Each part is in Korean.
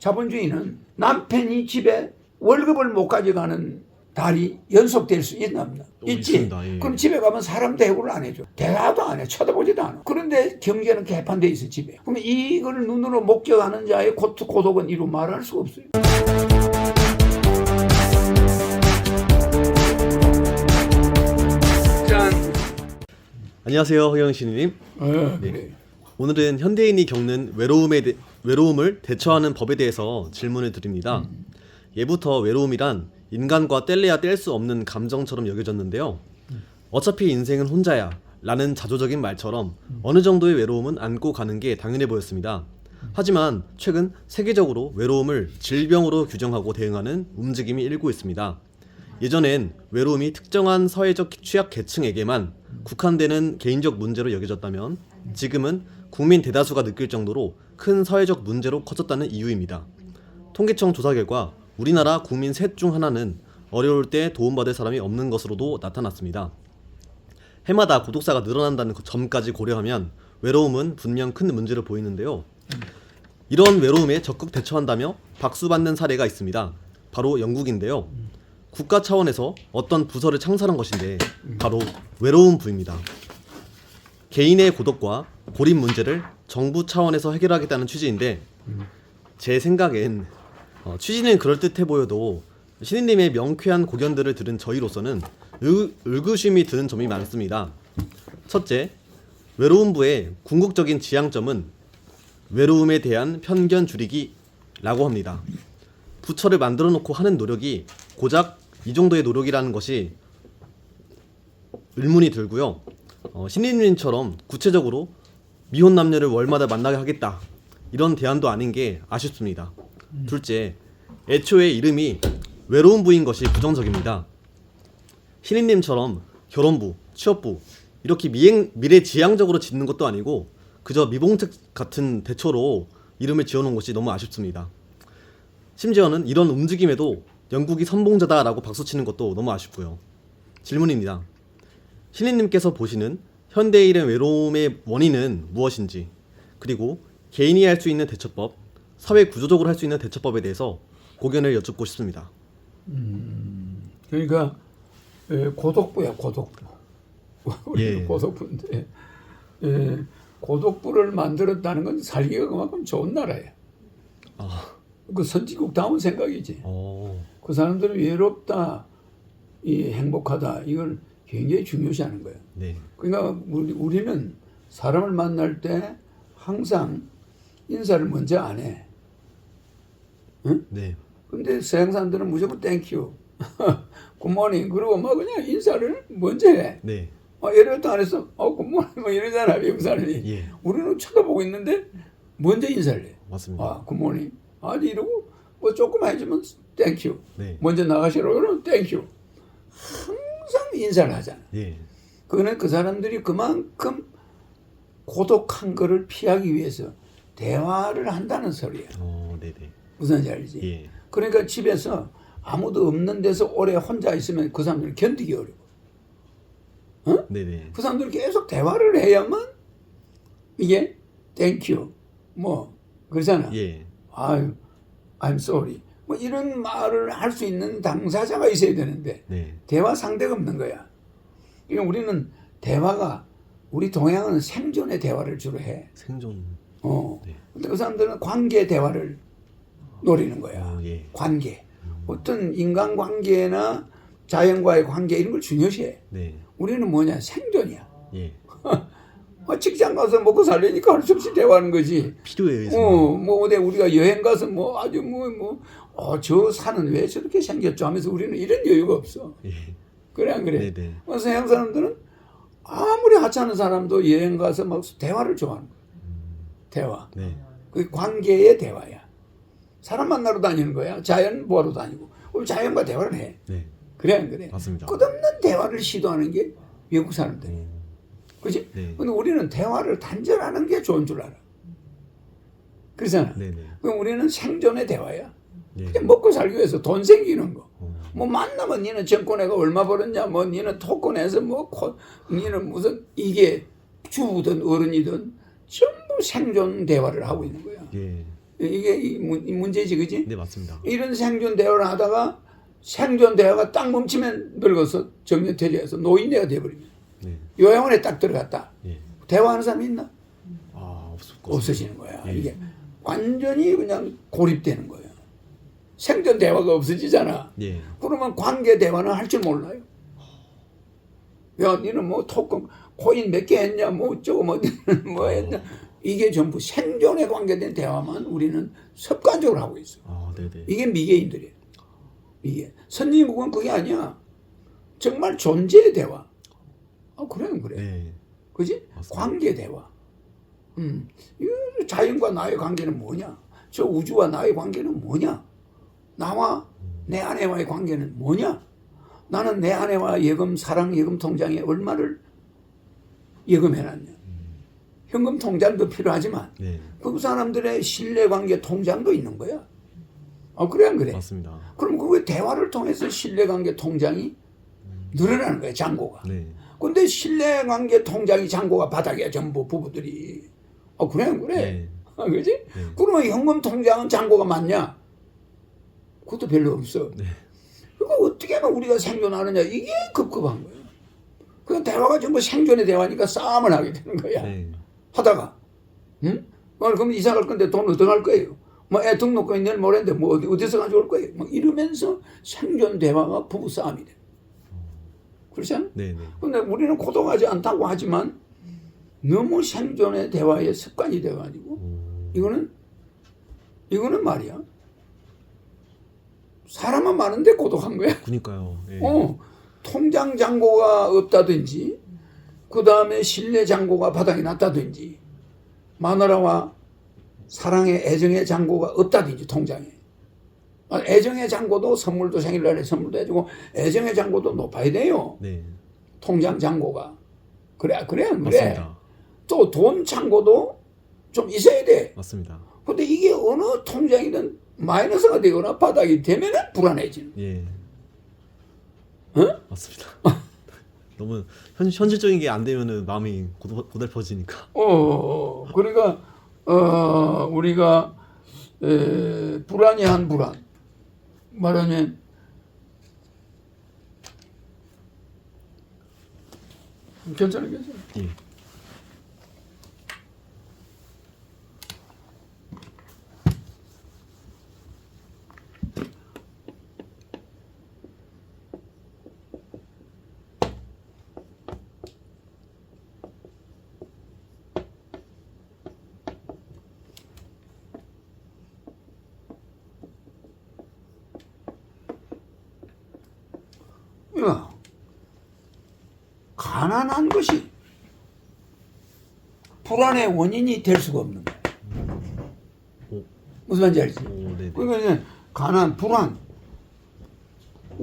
자본주의는 남편이 집에 월급을 못 가져가는 달이 연속될 수 있나 없나? 어, 있지. 있습니다. 예. 그럼 집에 가면 사람도 해고를 안 해줘. 대화도 안 해. 쳐다보지도 않아. 그런데 경제는 개판돼 있어 집에. 그럼 이걸 눈으로 목격하는 자의 고, 고독은 이루 말할 수가 없어요. 짠. 안녕하세요, 허영 신님. 어, 그래. 오늘은 현대인이 겪는 외로움에 대, 외로움을 대처하는 법에 대해서 질문을 드립니다. 예부터 외로움이란 인간과 뗄래야 뗄 수 없는 감정처럼 여겨졌는데요. 어차피 인생은 혼자야 라는 자조적인 말처럼 어느 정도의 외로움은 안고 가는 게 당연해 보였습니다. 하지만 최근 세계적으로 외로움을 질병으로 규정하고 대응하는 움직임이 일고 있습니다. 예전엔 외로움이 특정한 사회적 취약 계층에게만 국한되는 개인적 문제로 여겨졌다면 지금은 국민 대다수가 느낄 정도로 큰 사회적 문제로 커졌다는 이유입니다. 통계청 조사 결과 우리나라 국민 셋 중 하나는 어려울 때 도움받을 사람이 없는 것으로도 나타났습니다. 해마다 구독자가 늘어난다는 그 점까지 고려하면 외로움은 분명 큰 문제로 보이는데요. 이런 외로움에 적극 대처한다며 박수받는 사례가 있습니다. 바로 영국인데요. 국가 차원에서 어떤 부서를 창설한 것인데 바로 외로움 부입니다. 개인의 고독과 고립 문제를 정부 차원에서 해결하겠다는 취지인데 제 생각엔 어, 취지는 그럴듯해 보여도 신인님의 명쾌한 고견들을 들은 저희로서는 의, 의구심이 드는 점이 많습니다. 첫째, 외로움부의 궁극적인 지향점은 외로움에 대한 편견 줄이기라고 합니다. 부처를 만들어 놓고 하는 노력이 고작 이 정도의 노력이라는 것이 의문이 들고요. 어, 신인님처럼 구체적으로 미혼 남녀를 월마다 만나게 하겠다 이런 대안도 아닌 게 아쉽습니다. 둘째, 애초에 이름이 외로운 부인 것이 부정적입니다. 신인님처럼 결혼부, 취업부 이렇게 미행, 미래지향적으로 짓는 것도 아니고 그저 미봉책 같은 대처로 이름을 지어놓은 것이 너무 아쉽습니다. 심지어는 이런 움직임에도 영국이 선봉자다라고 박수치는 것도 너무 아쉽고요. 질문입니다. 신인님께서 보시는 현대인의 외로움의 원인은 무엇인지 그리고 개인이 할 수 있는 대처법, 사회 구조적으로 할 수 있는 대처법에 대해서 고견을 여쭙고 싶습니다. 그러니까 에, 고독부야 고독부. 우리는 예. 고독부인데 에, 고독부를 만들었다는 건 살기가 그만큼 좋은 나라야. 아, 그 선진국 다운 생각이지. 어, 그 사람들은 외롭다, 이 행복하다 이걸 굉장히 중요시하는 거야. 네, 그러니까 우리, 우리는 사람을 만날 때 항상 인사를 먼저 안 해. 네, 근데 서양 사람들은 무조건 땡큐, 굿모닝 그러고 막 그냥 인사를 먼저 해. 네, 어, 예를 들어 안 했어. 어, 굿모닝 뭐 이러잖아 외국 사람이. 예, 우리는 쳐다보고 있는데 먼저 인사를 해. 맞습니다. 아, 굿모닝. 아주 이러고 뭐 조금 해주면 땡큐. 네, 먼저 나가시라고 그러면 땡큐. 인사를 하잖아. 예, 그거는 그 사람들이 그만큼 고독한 거를 피하기 위해서 대화를 한다는 소리야. 어, 네, 네, 무슨 말인지? 예, 그러니까 집에서 아무도 없는 데서 오래 혼자 있으면 그 사람들은 견디기 어려워. 네, 네, 그 사람들이 계속 대화를 해야만 이게 땡큐 뭐 그러잖아. 예, 아유, I'm sorry. 뭐 이런 말을 할 수 있는 당사자가 있어야 되는데 네, 대화 상대가 없는 거야. 그러니까 우리는 대화가 우리 동양은 생존의 대화를 주로 해. 생존, 어. 네. 근데 그 사람들은 관계 대화를 노리는 거야. 어, 예, 관계. 어떤 인간 관계나 자연과의 관계 이런 걸 중요시해. 네, 우리는 뭐냐 생존이야. 예, 어, 직장 가서 먹고 살려니까 할 수 없이 대화하는 거지. 필요에 의해서, 어, 뭐 어디 우리가 여행 가서 뭐 아주 뭐 뭐 어, 저 산은 왜 저렇게 생겼죠 하면서 우리는 이런 여유가 없어. 예, 그래 안 그래? 네, 네, 어, 서양 사람들은 아무리 하찮은 사람도 여행 가서 막 대화를 좋아하는 거야. 대화. 네, 그 관계의 대화야. 사람 만나러 다니는 거야. 자연 보러 다니고. 우리 자연과 대화를 해. 네, 그래 안 그래? 맞습니다. 끝없는 대화를 시도하는 게 외국 사람들. 어, 그지? 네. 근데 우리는 대화를 단절하는 게 좋은 줄 알아. 그러잖아. 네, 네, 그럼 우리는 생존의 대화야. 예, 먹고 살기 위해서 돈 생기는 거. 어, 뭐 만나면 니는 정권에가 얼마 벌었냐, 뭐 니는 토건에서 뭐, 코, 니는 무슨 이게 주든 어른이든 전부 생존 대화를 하고 있는 거야. 예, 이게 이 문- 이 문제지, 그지? 네, 맞습니다. 이런 생존 대화를 하다가 생존 대화가 딱 멈추면 늙어서 정년 퇴직해서 노인네가 돼버리면 네. 요양원에 딱 들어갔다. 예. 대화하는 사람이 있나? 아, 없을 것 없어지는 거야. 예. 이게 완전히 그냥 고립되는 거예요. 생존 대화가 없어지잖아. 예. 그러면 관계 대화는 할 줄 몰라요. 야, 니는 뭐 토큰 코인 몇 개 했냐, 뭐 어쩌고 뭐, 뭐 했냐. 이게 전부 생존에 관계된 대화만 우리는 습관적으로 하고 있어요. 아, 네, 네. 이게 미개인들이에요. 이게 선진국은 그게 아니야. 정말 존재의 대화. 아 그래 그래. 네. 그지? 맞습니다. 관계 대화. 음, 이 자연과 나의 관계는 뭐냐? 저 우주와 나의 관계는 뭐냐? 나와 내 아내와의 관계는 뭐냐? 나는 내 아내와 예금 사랑 예금 통장에 얼마를 예금해놨냐? 현금 통장도 필요하지만 네. 그 사람들의 신뢰 관계 통장도 있는 거야. 아 그래 안 그래? 맞습니다. 그럼 그 대화를 통해서 신뢰 관계 통장이 늘어나는 거야 잔고가. 네. 근데 신뢰 관계 통장이 잔고가 바닥이야 전부 부부들이. 아 그래 안 그래? 네. 아, 그지? 네. 그러면 현금 통장은 잔고가 많냐? 그것도 별로 없어. 네. 그거 어떻게 하면 우리가 생존하느냐 이게 급급한 거예요. 그 대화가 전부 생존의 대화니까 싸움을 하게 되는 거야. 네. 하다가, 응? 어, 그럼 이사 갈 건데 돈 어떻게 할 거예요? 뭐애 등록금 내일 모레인데 뭐 어디, 어디서 가져올 거예요? 막 이러면서 생존 대화가 부부 싸움이 돼. 그렇지 않아? 네, 네. 근데 우리는 고독하지 않다고 하지만 너무 생존의 대화의 습관이 돼가지고 오. 이거는 이거는 말이야. 사람은 많은데 고독한 거야. 그니까요. 예. 어, 통장 잔고가 없다든지, 그 다음에 신뢰 잔고가 바닥이 났다든지, 마누라와 사랑의 애정의 잔고가 없다든지, 통장에. 아, 애정의 잔고도 선물도 생일날에 선물도 해주고, 애정의 잔고도 높아야 돼요. 네. 통장 잔고가. 그래, 그래, 안 그래. 또 돈 잔고도 좀 있어야 돼. 맞습니다. 근데 이게 어느 통장이든 마이너스가 되거나 바닥이 되면 불안해지는. 예. 어? 맞습니다. 너무 현, 현실적인 게 안 되면은 마음이 고달, 고달퍼지니까. 어, 그러니까 어, 우리가 에, 불안이 한 불안 말하면 괜찮아 괜찮아. 예. 야, 가난한 것이 불안의 원인이 될 수가 없는. 오. 무슨 말인지 알지? 오, 네. 네. 그러니까 가난, 불안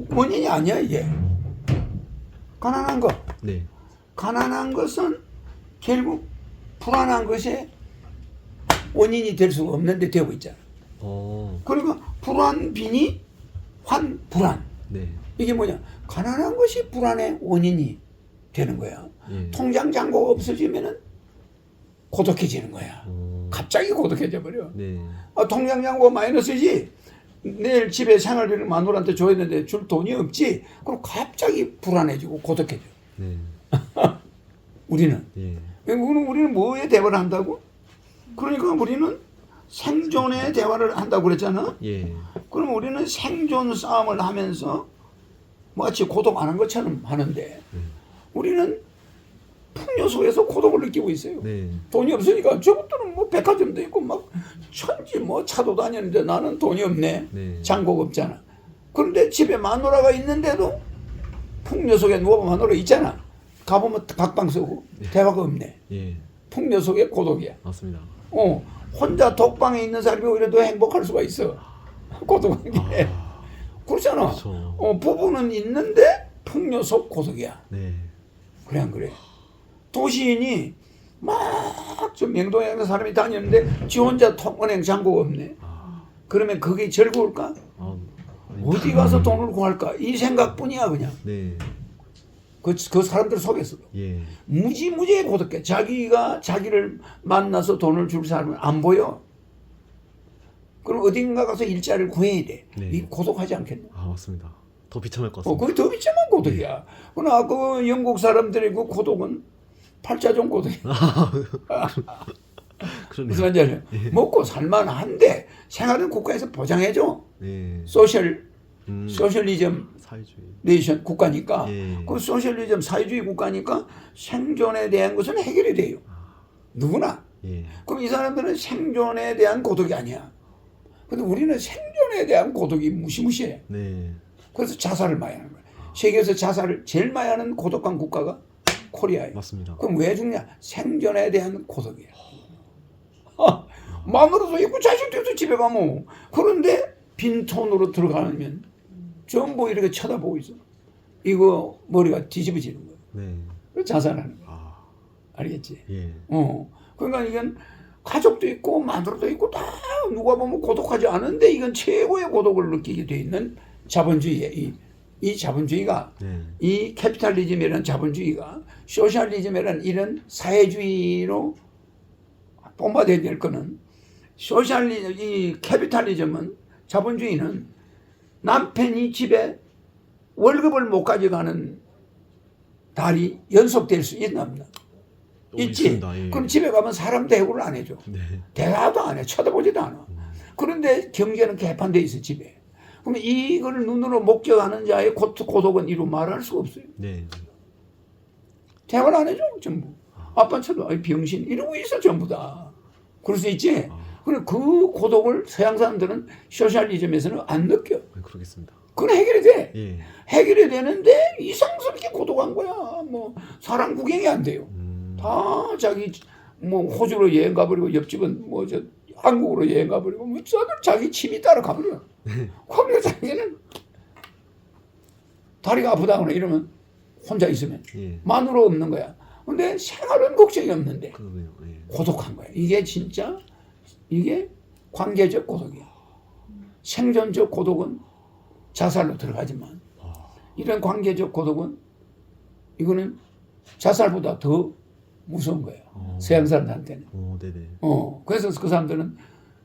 원인이 아니야 이게. 가난한 것, 네. 가난한 것은 결국 불안한 것의 원인이 될 수가 없는데 되고 있잖아. 어. 그러니까 불안 빈이 환 불안. 네. 이게 뭐냐? 가난한 것이 불안의 원인이 되는 거야. 예. 통장 잔고가 없어지면은 고독해지는 거야. 어. 갑자기 고독해져 버려. 네. 아, 통장 잔고가 마이너스지. 내일 집에 생활비를 마누라한테 줘야 되는데 줄 돈이 없지. 그럼 갑자기 불안해지고 고독해져. 네. 우리는. 예. 우리는 우리는 뭐에 대화를 한다고? 그러니까 우리는 생존의 대화를 한다고 그랬잖아. 예. 그럼 우리는 생존 싸움을 하면서 마치 고독 안 한 것처럼 하는데 우리는 풍요 속에서 고독을 느끼고 있어요. 네. 돈이 없으니까 저것들은 뭐 백화점도 있고 막 천지 뭐 차도 다니는데 나는 돈이 없네. 네. 잔고가 없잖아. 그런데 집에 마누라가 있는데도 풍요 속에 누워 마누라 있잖아. 가보면 각방 쓰고 대화가 없네. 예. 풍요 속에 고독이야. 맞습니다. 어, 혼자 독방에 있는 사람이 오히려 더 행복할 수가 있어. 고독한 게. 아. 그렇잖아. 그렇죠. 어, 부부는 있는데 풍요 속 고독이야. 네. 그래 안 그래? 도시인이 막저 명동에 있는 사람이 다니는데 지 혼자 통은행 잔고가 없네. 아. 그러면 그게 즐거울까? 아. 아니, 어디 가서 돈을 구할까? 이 생각뿐이야 그냥. 네. 그, 그 사람들 속에서도. 예. 무지무지에 고독해. 자기가 자기를 만나서 돈을 줄 사람은 안 보여. 그럼 어딘가 가서 일자리를 구해야 돼. 네. 이 고독하지 않겠나? 아 맞습니다. 더 비참할 것 어, 같습니다. 그게 더 비참한 고독이야. 그러나 그 영국 사람들의 그 고독은 팔자종 고독이야. 그러네요. 무슨 말인지 알죠? 먹고 살만한데 생활은 국가에서 보장해줘. 네. 소셜 음, 소셜리즘 사회주의. 네이션 국가니까 예. 그 소셜리즘 사회주의 국가니까 생존에 대한 것은 해결이 돼요. 누구나. 예. 그럼 이 사람들은 생존에 대한 고독이 아니야. 근데 우리는 생존에 대한 고독이 무시무시해. 네. 그래서 자살을 많이 하는 거야. 세계에서 자살을 제일 많이 하는 고독한 국가가 코리아예요. 맞습니다. 그럼 왜 죽냐? 생존에 대한 고독이야. 아, 마누라도 있고 자식도 있고 집에 가면 그런데 빈톤으로 들어가면 전부 이렇게 쳐다보고 있어. 이거 머리가 뒤집어지는 거야. 네. 자살하는 거야. 아, 알겠지? 예. 어. 그러니까 이건 가족도 있고 마누라도 있고 다 누가 보면 고독하지 않은데 이건 최고의 고독을 느끼게 돼 있는 자본주의에 이, 이 자본주의가 네. 이 캐피탈리즘이라는 자본주의가 소셜리즘이라는 이런 사회주의로 본받아야 될 거는 소셜리즘 이 캐피탈리즘은 자본주의는 남편이 집에 월급을 못 가져가는 달이 연속될 수 있나 없나? 어, 있지. 있습니다. 예. 그럼 집에 가면 사람 대우를 안 해줘. 네. 대화도 안 해. 쳐다보지도 않아. 그런데 경제는 개판돼 있어, 집에. 그럼 이걸 눈으로 목격하는 자의 고- 고독은 이루 말할 수가 없어요. 네. 대화를 안 해줘, 전부. 아빠 쳐도, 아이, 병신. 이러고 있어, 전부 다. 그럴 수 있지? 그래, 그 고독을 서양 사람들은 소셜리즘에서는 안 느껴. 네, 그러겠습니다. 그건 해결이 돼. 예. 해결이 되는데 이상스럽게 고독한 거야. 뭐, 사람 구경이 안 돼요. 음, 다 자기 뭐 호주로 여행 가버리고 옆집은 뭐 저 한국으로 여행 가버리고 뭐 저들 자기 취미 따라 가버려. 그러면 자기는 다리가 아프다거나 이러면 혼자 있으면 예. 마누라 없는 거야. 근데 생활은 걱정이 없는데 그러네요. 예. 고독한 거야. 이게 진짜 이게 관계적 고독이야. 생존적 고독은 자살로 들어가지만 이런 관계적 고독은 이거는 자살보다 더 무서운 거예요. 어. 서양 사람들한테는. 어, 네네. 어, 그래서 그 사람들은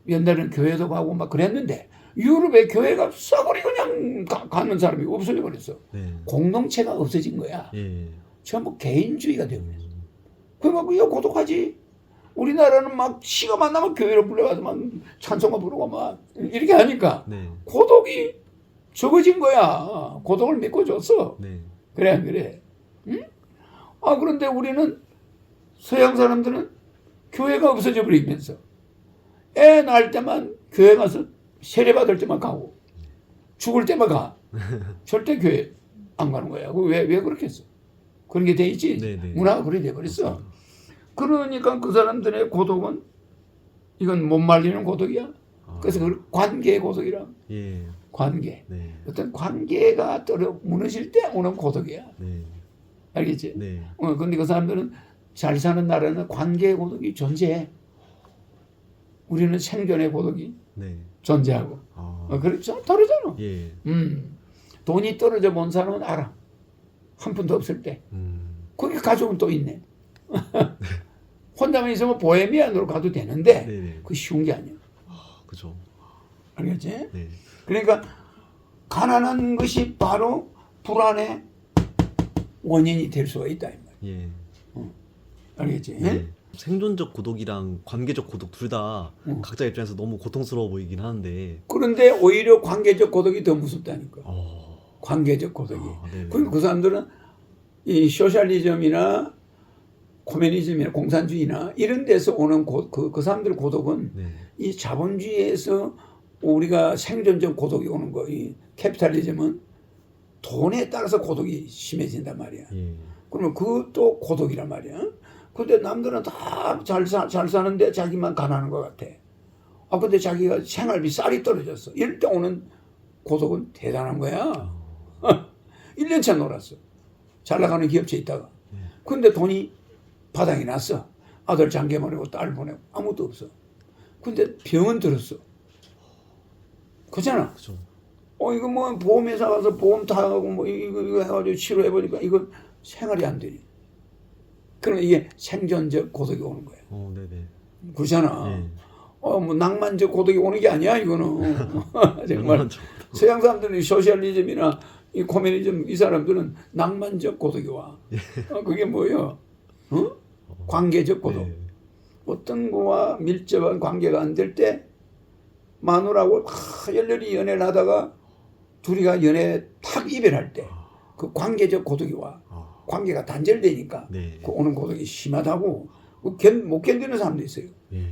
옛날에는 교회도 가고 막 그랬는데 유럽에 교회가 싸그리 그냥 가, 가는 사람이 없어져 버렸어. 네. 공동체가 없어진 거야. 예. 전부 개인주의가 되고 있어. 그러면 이거 고독하지. 우리나라는 막 시가 만나면 교회로 불러가서 막 찬송가 부르고 막 이렇게 하니까 네. 고독이 적어진 거야. 고독을 메꿔줬어. 네. 그래 안 그래? 응? 아 그런데 우리는 서양 사람들은 교회가 없어져 버리면서 애 낳을 때만 교회 가서 세례 받을 때만 가고 죽을 때만 가 절대 교회 안 가는 거야. 왜왜 그렇게 했어? 그런 게 돼 있지. 네네. 문화가 그래 돼 버렸어. 그러니까 그 사람들의 고독은 이건 못 말리는 고독이야. 아, 그래서 그걸 관계 고독이라. 예. 관계. 네. 어떤 관계가 떨어 무너질 때 오는 고독이야. 네. 알겠지? 네. 어, 근데 그 사람들은 잘 사는 나라는 관계의 고독이 존재해. 우리는 생존의 고독이 네. 존재하고. 아. 어, 그렇죠? 다르잖아. 예. 음. 돈이 떨어져 본 사람은 알아. 한 푼도 없을 때. 음. 거기 가족은 또 있네. 혼자만 있으면 보헤미안으로 가도 되는데, 네네. 그 쉬운 게 아니야. 그죠. 알겠지? 네. 그러니까, 가난한 것이 바로 불안의 원인이 될 수가 있다. 이 말이야. 예. 알겠지? 네. 생존적 고독이랑 관계적 고독 둘 다 음. 각자 입장에서 너무 고통스러워 보이긴 하는데. 그런데 오히려 관계적 고독이 더 무섭다니까. 어. 관계적 고독이. 아, 네. 그그 사람들은 이 소셜리즘이나 코미니즘이나 공산주의나 이런 데서 오는 고, 그, 그 사람들 고독은 네. 이 자본주의에서 우리가 생존적 고독이 오는 거, 이 캐피탈리즘은 돈에 따라서 고독이 심해진단 말이야. 예. 그러면 그것도 고독이란 말이야. 근데 남들은 다잘 사는데 자기만 가난한 것 같아. 아, 근데 자기가 생활비 쌀이 떨어졌어. 이럴 때 오는 고독은 대단한 거야. 1년차 놀았어. 잘 나가는 기업체에 있다가. 근데 돈이 바닥이 났어. 아들 장계 보내고 딸 보내고 아무것도 없어. 근데 병은 들었어. 그잖아. 그죠. 어 이거 뭐 보험회사 가서 보험 타고 뭐 이거 이거 해가지고 치료해 보니까 이거 생활이 안 되니. 그러면 이게 생존적 고독이 오는 거야. 어, 네네. 그렇잖아. 예. 어, 뭐 낭만적 고독이 오는 게 아니야 이거는 정말 서양 사람들은 이 소셜리즘이나 이 코미니즘 이 사람들은 낭만적 고독이 와. 어, 그게 뭐예요? 어? 관계적 고독. 네. 어떤 거와 밀접한 관계가 안 될 때 마누라하고 하, 열렬히 연애를 하다가 둘이가 연애 탁 이별할 때 그 관계적 고독이 와. 아, 관계가 단절되니까 네. 그 오는 고독이 심하다고 그 견- 못 견디는 사람도 있어요. 예.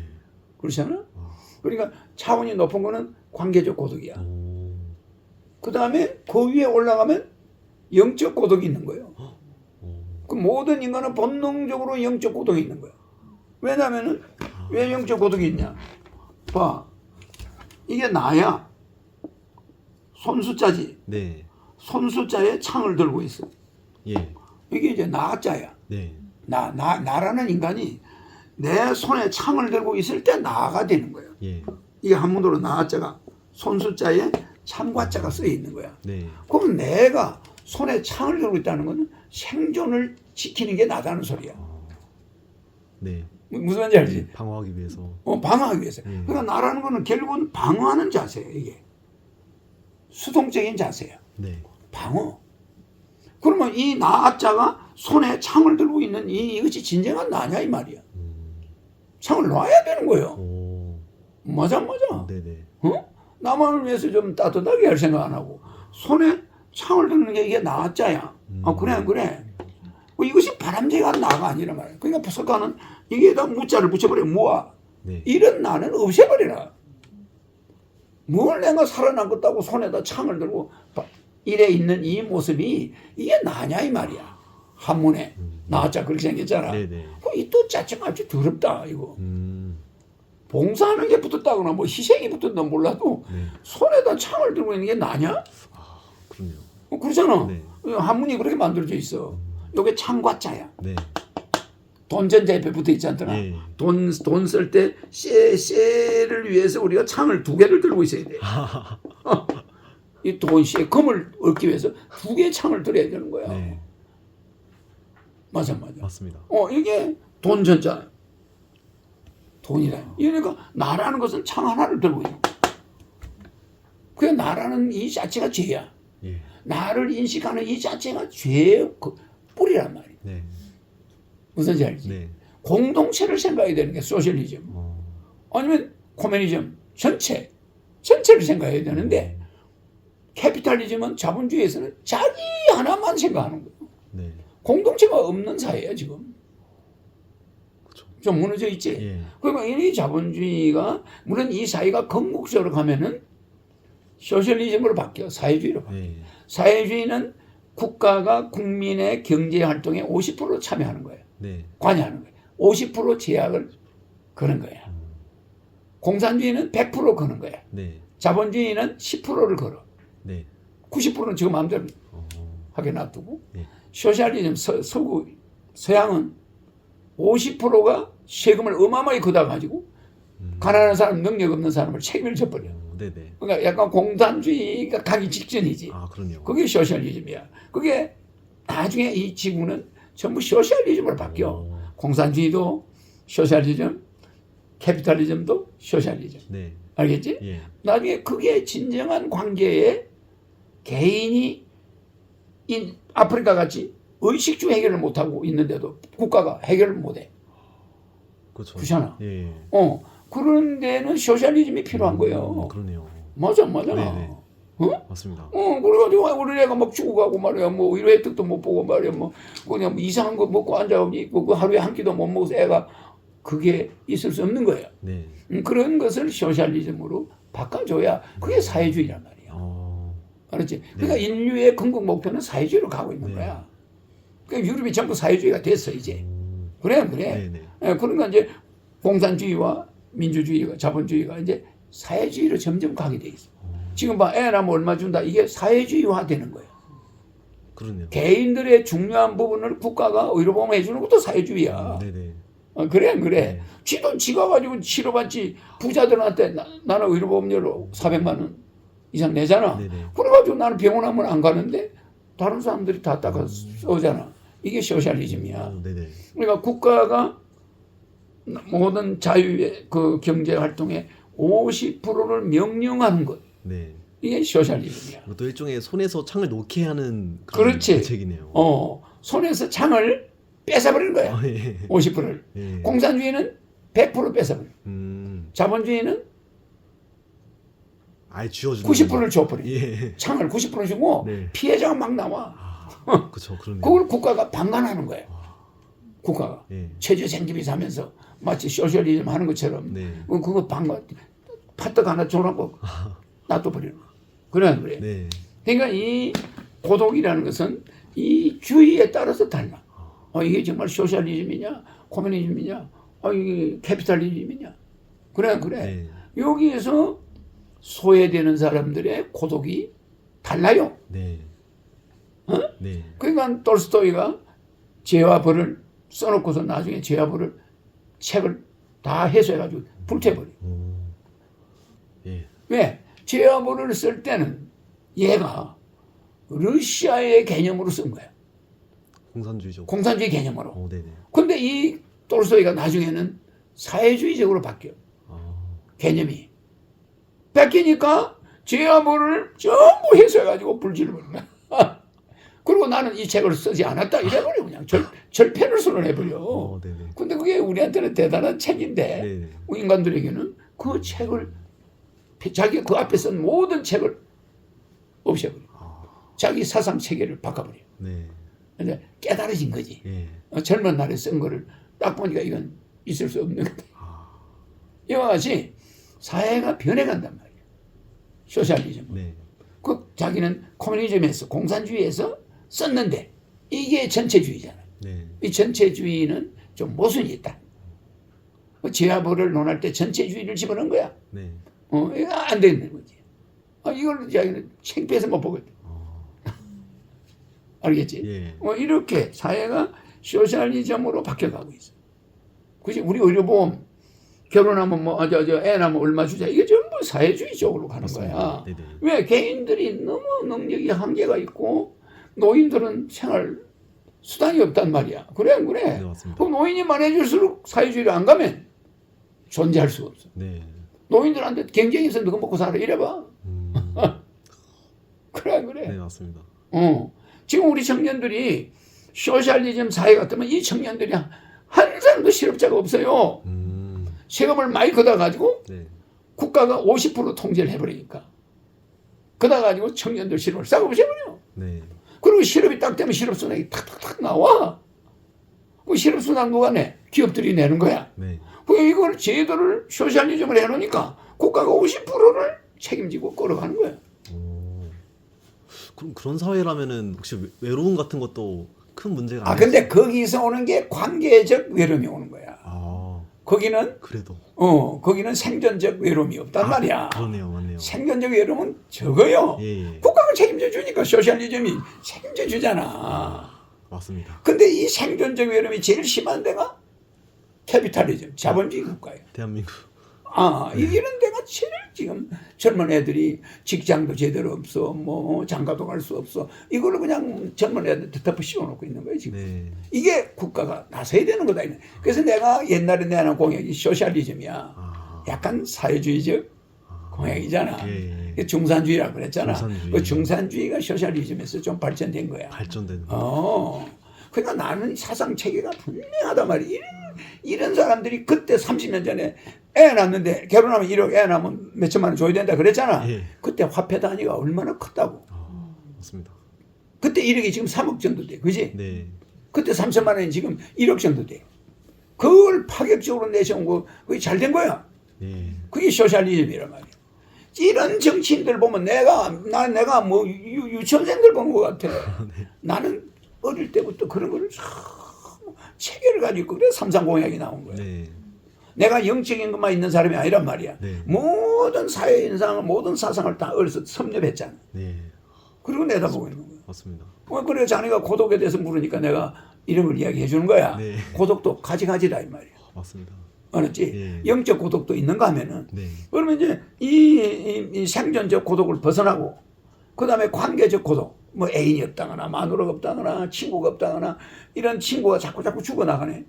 그렇지 않아? 아. 그러니까 차원이 높은 거는 관계적 고독이야. 오. 그 다음에 그 위에 올라가면 영적 고독이 있는 거예요. 오. 그 모든 인간은 본능적으로 영적 고독이 있는 거야. 왜냐면은 왜 영적 고독이 있냐? 봐, 이게 나야. 손수자지. 네. 손수자에 창을 들고 있어. 예. 이게 이제 나자야. 네. 나, 나, 나라는 인간이 내 손에 창을 들고 있을 때 나가 되는 거예요. 예. 이게 한문으로 나자가 손수자에 창과자가 쓰여 있는 거야. 네. 그럼 내가 손에 창을 들고 있다는 것은 생존을 지키는 게 나다는 소리야. 네. 무슨 말인지 알지? 방어하기 위해서. 어, 방어하기 위해서. 음. 그러니까 나라는 거는 결국은 방어하는 자세예요, 이게. 수동적인 자세야. 네. 방어. 그러면 이 나자가 손에 창을 들고 있는 이, 이것이 진정한 나냐, 이 말이야. 음. 창을 놔야 되는 거예요. 오. 맞아, 맞아. 네네. 어? 남한을 위해서 좀 따뜻하게 할 생각 안 하고 손에 창을 드는 게 이게 나자야. 아 그래 안 그래. 어, 이것이 바람직한 나가 아니란 말이야. 그러니까 부석가는 이게다 무자를 붙여버려 무아. 네. 이런 나는 없애버리라. 뭘 내가 살아남겠다고 손에다 창을 들고 바- 이래 있는 이 모습이 이게 나냐 이 말이야. 한문에 나자 그렇게 생겼잖아. 네네. 그 이또 짜증 아주 더럽다 이거. 음. 봉사하는 게 붙었다거나 뭐 희생이 붙었다 몰라도 네. 손에다 창을 들고 있는 게 나냐? 그럼요. 어, 그렇잖아. 네. 한문이 그렇게 만들어져 있어. 요게 창과자야. 네. 돈전자 옆에 붙어 있지 않더라. 예. 돈, 돈 쓸 때, 쎄, 쎄를 위해서 우리가 창을 두 개를 들고 있어야 돼. 어. 이 돈, 쎄, 금을 얻기 위해서 두 개의 창을 들어야 되는 거야. 네. 맞아, 맞아. 맞습니다. 어, 이게 돈 전자. 돈이라. 그러니까 나라는 것은 창 하나를 들고 있는 거야. 그게 나라는 이 자체가 죄야. 예. 나를 인식하는 이 자체가 죄의 그 뿌리란 말이야. 네. 무슨 지 알지? 네. 공동체를 생각해야 되는 게 소셜리즘. 어. 아니면 코미니즘 전체 전체를 생각해야 되는데 캐피탈리즘은 자본주의에서는 자기 하나만 생각하는 거예요. 네. 공동체가 없는 사회야 지금. 그렇죠. 좀 무너져 있지. 예. 그러니까 이 자본주의가 물론 이 사회가 건국적으로 가면은 소셜리즘으로 바뀌어 사회주의로 바뀌어. 네. 사회주의는 국가가 국민의 경제 활동에 50% 참여하는 거예요. 네. 관여하는 거예요. 50% 제약을 거는 거야. 공산주의는 100% 거는 거야. 네. 자본주의는 10%를 걸어. 네. 90%는 지금 마음대로 어. 하게 놔두고 네. 소셜리즘 서, 서구 서양은 50%가 세금을 어마어마하게 걷어 가지고 가난한 사람 능력 없는 사람을 책임을 져버려. 어, 네네. 그러니까 약간 공산주의가 가기 직전이지. 아, 그럼요. 그게 소셜리즘이야. 그게 나중에 이 지구는 전부 소셜리즘으로 바뀌어. 어. 공산주의도 소셜리즘, 캐피탈리즘도 소셜리즘. 네. 알겠지? 예. 나중에 그게 진정한 관계에 개인이 인 아프리카 같이 의식주 해결을 못하고 있는데도 국가가 해결을 못해. 그렇죠. 그렇잖아. 예. 어, 그런 데는 소셜리즘이 필요한 거예요. 음, 그러네요. 맞아, 맞아. 네네. 어? 맞습니다. 어, 그래가지고 우리 애가 막 죽어가고 말이야. 뭐 이런 혜택도 못 보고 말이야. 뭐 그냥 뭐 이상한 거 먹고 앉아 있고 그 하루에 한 끼도 못 먹어서 애가 그게 있을 수 없는 거예요. 네. 음, 그런 것을 소셜리즘으로 바꿔줘야 그게 사회주의란 말이야. 어. 알았지? 그러니까 인류의 궁극 목표는 사회주의로 가고 있는 네. 거야. 그러니까 유럽이 전부 사회주의가 됐어 이제. 음. 그래 그래. 네네. 예, 그러니까 이제 공산주의와 민주주의가 자본주의가 이제 사회주의로 점점 가게 돼 있어. 지금 봐, 애 낳으면 얼마 준다. 이게 사회주의화 되는 거야. 그러네요. 개인들의 중요한 부분을 국가가 의료 보험 해주는 것도 사회주의야. 네네. 어, 그래, 안 그래. 네. 지돈 지가 가지고 치료받지 부자들한테 나, 나는 의료보험료로 400만 원 이상 내잖아. 네네. 그래가지고 나는 병원 하면 안 가는데 다른 사람들이 다 닦아 써잖아. 이게 소셜리즘이야. 어, 네네. 그러니까 국가가 모든 자유의 그 경제 활동의 50%를 명령하는 것. 네. 이게 소셜리즘이야. 이것도 일종의 손에서 창을 놓게 하는 그런 그렇지. 정책이네요. 어, 손에서 창을 뺏어버리는 거야. 아, 예. 50%를. 예. 공산주의는 100% 뺏어버려. 음. 자본주의는 아예 쥐어주는 90%를 줘버려. 예. 창을 90% 주고 네. 피해자가 막 나와. 아, 그렇죠. 그러네요. 그걸 국가가 방관하는 거예요. 국가가. 예. 최저 생기비 사면서 마치 소셜리즘 하는 것처럼 네. 그- 그거 방관 파떡 하나 줘놓고 놔둬버리는 거야. 그래 그래. 네. 그러니까 이 고독이라는 것은 이 주의에 따라서 달라. 어, 이게 정말 소셜리즘이냐, 코미니즘이냐, 어, 이게 캐피탈리즘이냐. 그래, 그래. 네. 여기에서 소외되는 사람들의 고독이 달라요. 네. 어? 네. 그러니까 돌스토이가 죄와 벌을 써놓고서 나중에 죄와 벌을 책을 다 해소해가지고 불태버려. 오. 예. 왜? 죄와 벌을 쓸 때는 얘가 러시아의 개념으로 쓴 거야. 공산주의죠. 공산주의 개념으로. 어, 네네. 근데 이 돌스토이가 나중에는 사회주의적으로 바뀌어. 아, 개념이. 죄와 벌을 전부 해소해가지고 불질을 버린 거야. 그리고 나는 이 책을 쓰지 않았다 이래버려 그냥 절, 절편을 선언해버려. 어. 근데 그게 우리한테는 대단한 책인데 네네. 인간들에게는 그 책을 자기 그 앞에 쓴 모든 책을 없애버려. 아, 자기 사상 체계를 바꿔버려. 네. 근데 깨달아진 거지. 예. 어, 젊은 날에 쓴 거를 딱 보니까 이건 있을 수 없는 거다. 아, 이와 같이 사회가 변해간단 말이야. 소셜리즘. 네. 그 자기는 코미니즘에서 공산주의에서 썼는데 이게 전체주의잖아. 네. 이 전체주의는 좀 모순이 있다. 그 제아벌을 논할 때 전체주의를 집어넣은 거야. 네. 어, 이거 안 되는 거지. 아, 이걸 자기는 창피해서 못 보거든. 어, 알겠지? 예. 어, 이렇게 사회가 소셜리즘으로 바뀌어가고 있어. 그지? 우리 의료보험 결혼하면 뭐, 아, 저, 저, 애 낳으면 얼마 주자. 이게 전부 사회주의 쪽으로 가는 거야. 네네. 왜? 개인들이 너무 능력이 한계가 있고, 노인들은 생활 수단이 없단 말이야. 그래, 안 그래? 네. 그럼 노인이 많아질수록 사회주의를 안 가면 존재할 수가 없어. 네. 노인들한테 경쟁해서 누가 먹고 살아. 이래봐. 음, 그래, 안 그래? 네, 맞습니다. 어. 지금 우리 청년들이 소셜리즘 사회 같으면 이 청년들이 한 사람도 실업자가 없어요. 음, 세금을 많이 걷어 가지고 네. 국가가 50% 통제를 해버리니까. 걷어 가지고 청년들 실업을 싸고 없애버려. 네. 그리고 실업이 딱 되면 실업수당이 탁탁탁 나와. 그 실업수당 누가 내? 기업들이 내는 거야. 네. 그 이걸 제도를 소셜리즘을 해놓으니까 국가가 50%를 책임지고 끌어가는 거야. 오. 그럼 그런 사회라면은 혹시 외- 외로움 같은 것도 큰 문제가 아, 아니죠? 근데 거기서 오는 게 관계적 외로움이 오는 거야. 아, 거기는 그래도. 어, 거기는 생존적 외로움이 없단 말이야. 그러네요, 맞네요. 생존적 외로움은 적어요. 예, 예. 국가가 책임져 주니까 소셜리즘이 책임져 주잖아. 맞습니다. 근데 이 생존적 외로움이 제일 심한 데가 캐피탈리즘, 자본주의 국가예요. 대한민국. 아, 이런 데가 제일 지금 젊은 애들이 직장도 제대로 없어, 뭐 장가도 갈 수 없어. 이걸로 그냥 젊은 애들 덮어 씌워놓고 있는 거예요, 지금. 네. 이게 국가가 나서야 되는 거다. 그래서 내가 옛날에 내는 공약이 소셜리즘이야. 아, 약간 사회주의적 공약이잖아. 예, 예. 그 중산주의라고 그랬잖아. 중산주의. 그 중산주의가 소셜리즘에서 좀 발전된 거야. 발전되는. 어. 그러니까 나는 사상 체계가 분명하단 말이야. 이런, 이런 사람들이 그때 30년 전에 애 낳는데 결혼하면 1억 애 낳으면 몇 천만 원 줘야 된다 그랬잖아. 예. 그때 화폐 단위가 얼마나 컸다고. 아, 맞습니다. 그때 1억이 지금 3억 정도 돼. 그지? 네. 그때 3천만 원이 지금 1억 정도 돼. 그걸 파격적으로 내세운 거, 그게 잘 된 거야. 예. 그게 소셜리즘이란 말이야. 이런 정치인들 보면 내가, 나, 내가 뭐 유, 유치원생들 보는 것 같아. 나는 어릴 때부터 그런 거를 참 체계를 가지고 그래 삼상공약이 나온 거야. 네. 내가 영적인 것만 있는 사람이 아니란 말이야. 네. 모든 사회 인상을, 모든 사상을 다 어려서 섭렵했잖아. 네. 그리고 내다보고 있는 거야. 맞습니다. 어, 그래 자네가 고독에 대해서 물으니까 내가 걸 이야기해 주는 거야. 네. 고독도 가지가지다 이 말이야. 맞습니다. 알았지? 예. 영적 고독도 있는가 하면은 네. 그러면 이제 이, 이, 이 생존적 고독을 벗어나고 그 다음에 관계적 고독 뭐 애인이 없다거나 마누라가 없다거나 친구가 없다거나 이런 친구가 자꾸 자꾸 죽어나가네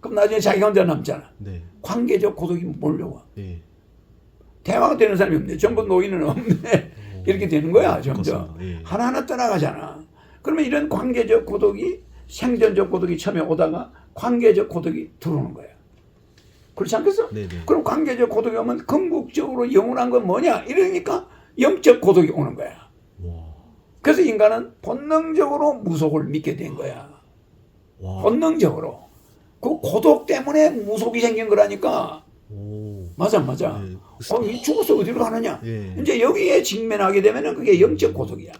그럼 나중에 자기가 혼자 남잖아. 네. 관계적 고독이 몰려와. 예. 대화가 되는 사람이 없네. 전부 노인은 없네. 이렇게 되는 거야, 점점. 그렇습니다. 예. 하나하나 떠나가잖아. 그러면 이런 관계적 고독이 생존적 고독이 처음에 오다가 관계적 고독이 들어오는 거야. 그렇지 않겠어? 네네. 그럼 관계적 고독이 오면 궁극적으로 영원한 건 뭐냐? 이러니까 영적 고독이 오는 거야. 와. 그래서 인간은 본능적으로 무속을 믿게 된 거야. 와. 본능적으로. 그 고독 때문에 무속이 생긴 거라니까. 오. 맞아, 맞아. 네. 어, 이 죽어서 어디로 가느냐? 예. 이제 여기에 직면하게 되면은 그게 영적 고독이야.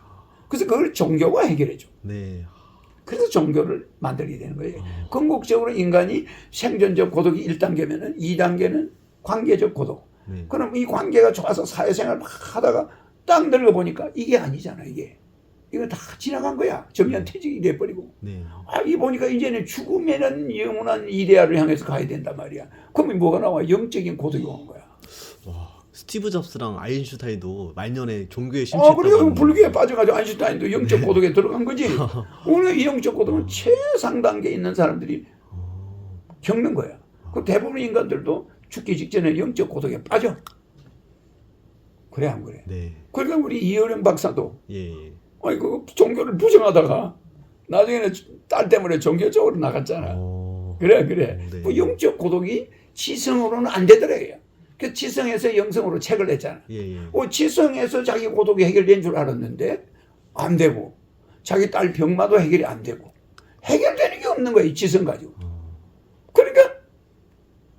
그래서 그걸 종교가 해결해줘. 네. 그래서 종교를 만들게 되는 거예요. 궁극적으로 인간이 생존적 고독이 1단계면은 2단계는 관계적 고독. 네. 그럼 이 관계가 좋아서 사회생활 막 하다가 딱 늙어 보니까 이게 아니잖아, 이게. 이거 다 지나간 거야. 정년퇴직이 돼버리고. 네. 아, 이 보니까 이제는 죽음에는 영원한 이데아를 향해서 가야 된단 말이야. 그러면 뭐가 나와? 영적인 고독이 오는 거야. 와. 스티브 잡스랑 아인슈타인도 말년에 종교에 아, 심취했다고. 그래, 그럼 하는데. 불교에 빠져가지고 아인슈타인도 영적 고독에 들어간 거지. 오늘 이 영적 고독은 최상 단계에 있는 사람들이 어. 겪는 거야. 그 대부분 인간들도 죽기 직전에 영적 고독에 빠져. 그래, 안 그래? 네. 그러니까 우리 이효령 박사도, 예. 예. 아이고, 종교를 부정하다가 나중에는 딸 때문에 종교 쪽으로 나갔잖아. 어. 그래, 그래. 네. 그 영적 고독이 지성으로는 안 되더래요. 그 지성에서 영성으로 책을 냈잖아. 예, 예. 어, 지성에서 자기 고독이 해결된 줄 알았는데 안 되고 자기 딸 병마도 해결이 안 되고 해결되는 게 없는 거야 이 지성 가지고 어. 그러니까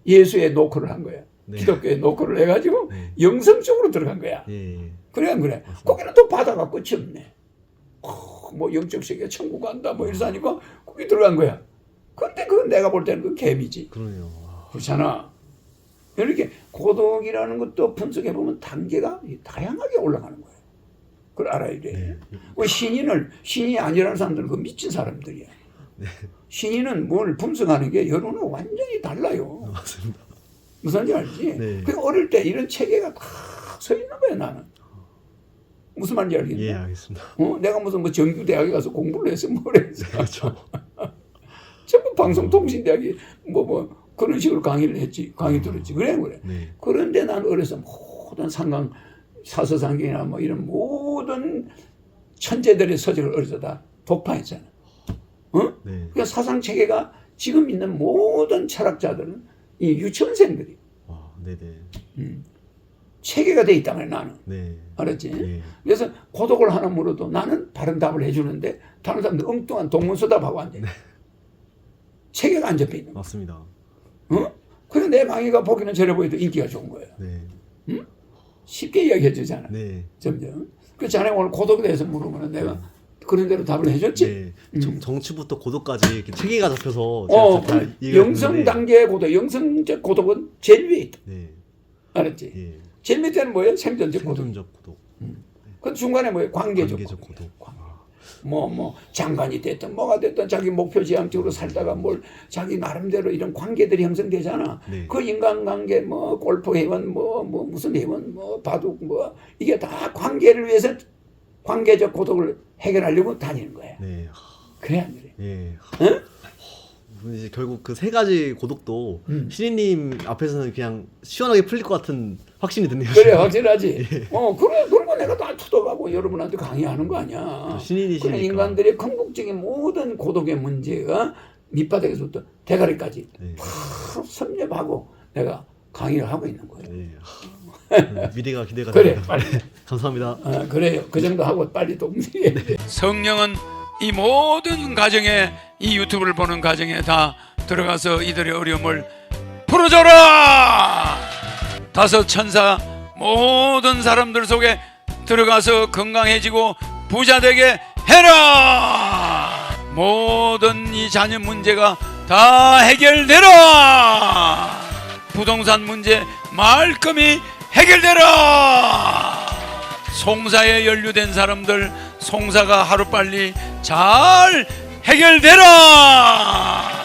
예수의 노크를 한 거야 네. 기독교의 노크를 해가지고 네. 영성 쪽으로 들어간 거야 예. 예. 그래 안 그래 거기는 또 바다가 끝이 없네 어, 뭐 영적 세계 천국 간다 뭐 이래서 하니까 거기 들어간 거야 근데 그건 내가 볼 때는 그 개미지. 와. 그렇잖아. 이렇게 고독이라는 것도 분석해 보면 단계가 다양하게 올라가는 거예요. 그걸 알아야 돼. 네. 그 신인을 신이 아니라는 사람들은 그 미친 사람들이야. 신인은 뭘 분석하는 게 여론은 완전히 달라요. 맞습니다. 무슨 지 알지? 네. 그 어릴 때 이런 체계가 다 서 있는 거야 나는. 무슨 말인지 알겠냐? 예, 알겠습니다. 어? 내가 무슨 뭐 정규 대학에 가서 공부를 해서 뭘 했어? 그렇죠. 전부 방송통신대학이 뭐뭐 그런 식으로 강의를 했지, 강의 들었지. 그래 그래. 네. 그런데 난 어려서 모든 상강 사서상경이나 뭐 이런 모든 천재들의 서적을 어려서 다 독파했잖아. 어? 네. 그러니까 사상 체계가 지금 있는 모든 철학자들은 이 유치원생들이 와, 네, 네. 체계가 돼 있단 말이야 나는. 네. 알았지? 예. 그래서 고독을 하나 물어도 나는 바른 답을 해주는데 다른 사람들 엉뚱한 동문서답하고 앉아. 체계가 안 잡혀 있는 거야. 맞습니다. 어? 그래 내 방해가 보기는 저래 보여도 인기가 좋은 거야. 네. 쉽게 이야기해 주잖아. 네. 점점. 그 자네 오늘 고독에 대해서 물으면 내가 그런 대로 답을 해줬지. 네. 정, 정치부터 고독까지 이렇게 체계가 잡혀서 음. 어, 다그 영성 단계의 고독, 영성적 고독은 제일 위에 있다. 네. 알았지? 예. 제일 밑에는 뭐예요? 생존적 고독. 생존적 고독. 그 중간에 뭐예요? 관계적, 관계적 고독. 고독. 관계. 뭐, 뭐, 장관이 됐든 뭐가 됐든 자기 목표 지향적으로 살다가 뭘 자기 나름대로 이런 관계들이 형성되잖아. 네. 그 인간관계, 뭐, 골프 회원, 뭐, 뭐, 무슨 회원, 뭐, 바둑, 뭐, 이게 다 관계를 위해서 관계적 고독을 해결하려고 다니는 거야. 네. 그래, 안 그래? 예. 응? 이제 결국 그 세 가지 고독도 음. 신인님 앞에서는 그냥 시원하게 풀릴 것 같은 확신이 드네요. 그래, 확실하지. 어, 그래, 그리고 내가 다 투덕하고 여러분한테 강의하는 거 아니야. 신인이시니까. 그래, 인간들의 궁극적인 모든 고독의 문제가 밑바닥에서부터 대가리까지 네. 다 섭렵하고 내가 강의를 하고 있는 거예요. 네. 아, 미래가 기대가 그래, 됩니다. 빨리. 감사합니다. 어, 그래요. 그 정도 하고 빨리 또 움직여야 돼. 성령은 이 모든 가정에 이 유튜브를 보는 가정에 다 들어가서 이들의 어려움을 풀어줘라 다섯 천사 모든 사람들 속에 들어가서 건강해지고 부자 되게 해라! 모든 이 자녀 문제가 다 해결되라! 부동산 문제 말끔히 해결되라! 송사에 연루된 사람들 송사가 하루빨리 잘 해결되라